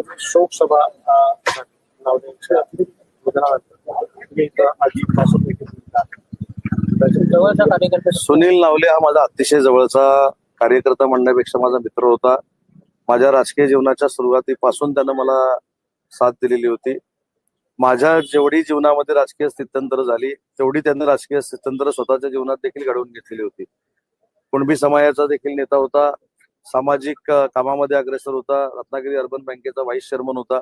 शोकसभा सुनील नावले हा माझा अतिशय जवळचा कार्यकर्ता म्हणण्यापेक्षा माझा मित्र होता. माझ्या राजकीय जीवनाच्या सुरुवातीपासून त्यानं मला साथ दिलेली होती. माझ्या जेवढी जीवनामध्ये राजकीय स्थित्यंतर झाली तेवढी त्यांनी राजकीय स्थित्यंतर स्वतःच्या जीवनात देखील घडवून घेतलेली होती. कुणबी समाजाचा देखील नेता होता. सामाजिक कामामध्ये अग्रेसर होता. रत्नागिरी अर्बन बँकेचा व्हाईस चेअरमन होता.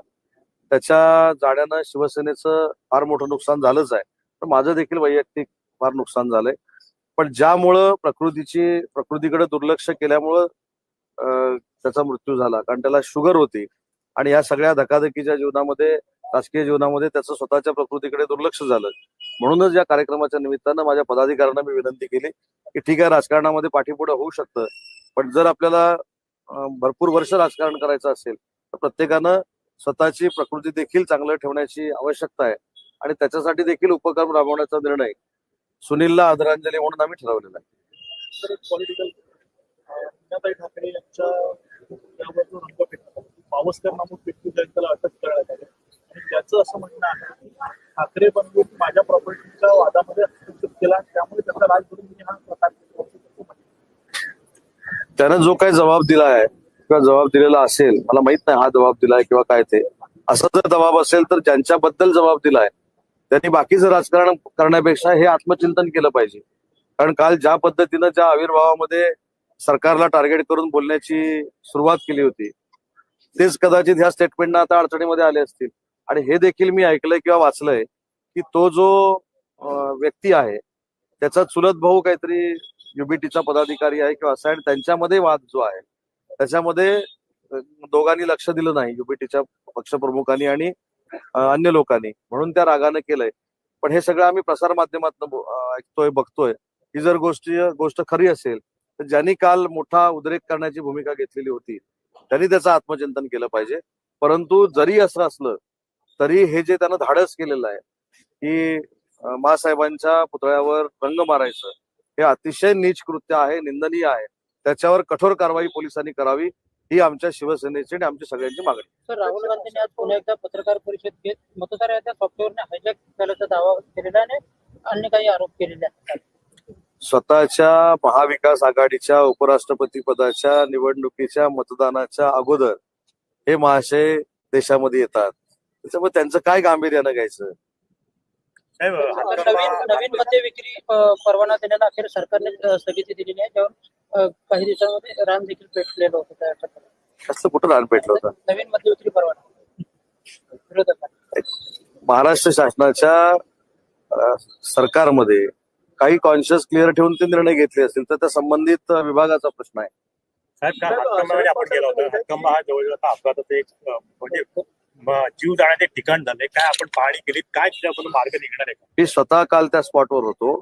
त्याच्या जाण्यानं शिवसेनेचं फार मोठं नुकसान झालंच आहे. पण माझं देखील वैयक्तिक फार नुकसान झालंय. पण ज्यामुळं प्रकृतीची प्रकृतीकडे दुर्लक्ष केल्यामुळं त्याचा मृत्यू झाला. कारण त्याला शुगर होती. आणि या सगळ्या धकाधकीच्या जीवनामध्ये राजकीय जीवनामध्ये त्याचं स्वतःच्या प्रकृतीकडे दुर्लक्ष झालं. म्हणूनच या कार्यक्रमाच्या निमित्तानं माझ्या पदाधिकाऱ्यांना मी विनंती केली की ठीक आहे राजकारणामध्ये पाठीपुढं होऊ शकतं. पण जर आपल्याला भरपूर वर्ष राजकारण करायचं असेल तर प्रत्येकानं स्वतःची प्रकृती देखील चांगलं ठेवण्याची आवश्यकता आहे. आणि त्याच्यासाठी देखील उपक्रम राबवण्याचा निर्णय सुनीलला आदरांजली म्हणून आम्ही ठरवलेला आहे. ठाकरे यांच्या पावसकर नामक व्यक्ती अटक करण्यात आली. आणि त्याचं असं म्हणणं आहे ठाकरे बंधू माझ्या प्रॉपर्टीच्या वादामध्ये हस्तक्षेप केला त्यामुळे त्याचा राजभरून मी हा प्रकार केला. त्यानं जो काही जबाब दिला आहे किंवा जबाब दिलेला असेल मला माहीत नाही हा जबाब दिलाय किंवा काय ते. असा जर जबाब असेल तर ज्यांच्याबद्दल जबाब दिलाय त्यांनी बाकीचं राजकारण करण्यापेक्षा हे आत्मचिंतन केलं पाहिजे. कारण काल ज्या पद्धतीनं ज्या आविर्भावामध्ये सरकारला टार्गेट करून बोलण्याची सुरुवात केली होती तेच कदाचित ह्या स्टेटमेंटना आता अडचणीमध्ये आले असतील. आणि हे देखील मी ऐकलंय किंवा वाचलंय की तो जो व्यक्ती आहे त्याचा चुलत भाऊ काहीतरी युबीटीचा पदाधिकारी आहे किंवा असा आहे आणि त्यांच्यामध्ये वाद जो आहे त्याच्यामध्ये दोघांनी लक्ष दिलं नाही युबीटीच्या पक्षप्रमुखांनी आणि अन्य लोकांनी. म्हणून त्या रागानं केलंय. पण हे सगळं आम्ही प्रसार माध्यमातून ऐकतोय बघतोय. ही जर गोष्टी गोष्ट खरी असेल तर ज्यांनी काल मोठा उद्रेक करण्याची भूमिका घेतलेली होती त्यांनी त्याचं आत्मचिंतन केलं पाहिजे. परंतु जरी असं असलं तरी हे जे त्यानं धाडस केलेलं आहे की महासाहेबांच्या मासाहेबांच्या पुतळ्यावर रंग मारायचं हे अतिशय नीच कृत्य आहे निंदनीय आहे. त्याच्यावर कठोर कारवाई पोलिसांनी करावी ही आमच्या शिवसेनेची आणि आमची सगळ्यांची मागणी. तर राहुल गांधींनी आज पुन्हा एकदा पत्रकार परिषद घेत मतदाराच्या सॉफ्टवेअरने हायजॅक झाल्याचा दावा केलेला आणि अन्य काही आरोप केलेले आहेत. स्वतःच्या महाविकास आघाडीच्या उपराष्ट्रपती पदाच्या निवडणुकीच्या मतदानाच्या अगोदर हे महाशय देशामध्ये येतात. त्याच्यामुळे त्यांचं काय गांभीर्यानं घ्यायचं? नवीन नवीन मद्य विक्री परवाना देण्याला अखेर सरकारने स्थगिती दिलेली आहे. त्यावर काही दिवसांमध्ये रान देखील पेटलेलं होतं त्या. कसलं कुठं रान पेटलं होतं? नवीन मद्य विक्री परवाना महाराष्ट्र शासनाच्या सरकारमध्ये काही कॉन्शियस क्लिअर ठेवून ते निर्णय घेतले असतील तर त्या संबंधित विभागाचा प्रश्न आहे. साहेब काल हातकंबामध्ये आपण गेलो होतो. हातकंबा हा जवळजवळ अपघाताचं एक अं, म्हणजे जीव जाण्याचं ठिकाण झाले. काय आपण पाहणी केली काय त्याच्याकडून मार्ग निघणार आहे मी स्वतः काल त्या स्पॉटवर होतो.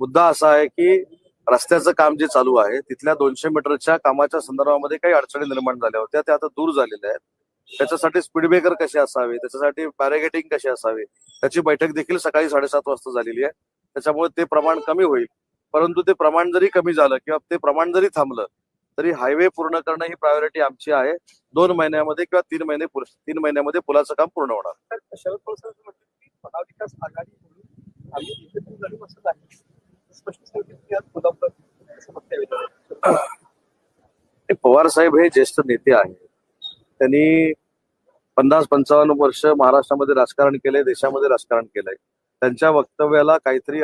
मुद्दा असा आहे की रस्त्याचं काम जे चालू आहे तिथल्या दोनशे मीटरच्या कामाच्या संदर्भामध्ये काही अडचणी निर्माण झाल्या होत्या. त्या आता दूर झालेल्या आहेत. त्याच्यासाठी स्पीड ब्रेकर कसे असावे? त्याच्यासाठी बॅरिगेटिंग कसे असावे? त्याची बैठक देखील सकाळी साडेसात वाजता झालेली आहे. त्याच्यामुळे ते प्रमाण कमी होईल. परंतु ते प्रमाण जरी कमी झालं किंवा ते प्रमाण जरी थांबलं तरी हायवे पूर्ण करणं ही प्रायोरिटी आमची आहे. दोन महिन्यामध्ये किंवा तीन महिने तीन महिन्यामध्ये पुलाचं काम पूर्ण होणार. शरद पवार आघाडी हे पवार साहेब हे ज्येष्ठ नेते आहेत. त्यांनी पन्नास पंचावन्न वर्ष महाराष्ट्रामध्ये राजकारण केलंय देशामध्ये राजकारण केलंय. त्यांच्या वक्तव्याला काहीतरी